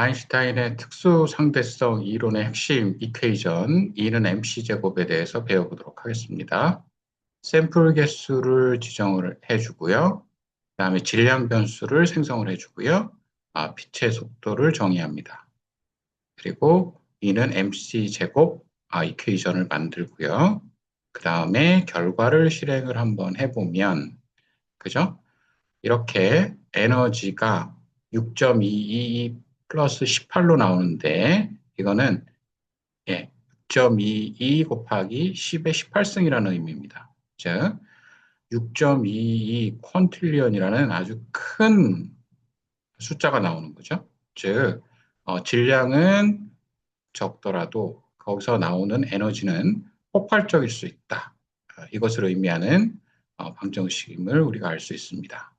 아인슈타인의 특수 상대성 이론의 핵심 이퀘이션 E는 MC 제곱에 대해서 배워보도록 하겠습니다. 샘플 개수를 지정을 해주고요. 그 다음에 질량 변수를 생성을 해주고요. 아, 빛의 속도를 정의합니다. 그리고 E는 MC 제곱 아, 이퀘이션을 만들고요. 그 다음에 결과를 실행을 한번 해보면 그죠? 이렇게 에너지가 6.222 플러스 18로 나오는데 이거는 예, 6.22 곱하기 10의 18승이라는 의미입니다. 즉, 6.22 퀀틸리언이라는 아주 큰 숫자가 나오는 거죠. 즉, 어, 질량은 적더라도 거기서 나오는 에너지는 폭발적일 수 있다. 어, 이것을 의미하는 어, 방정식임을 우리가 알 수 있습니다.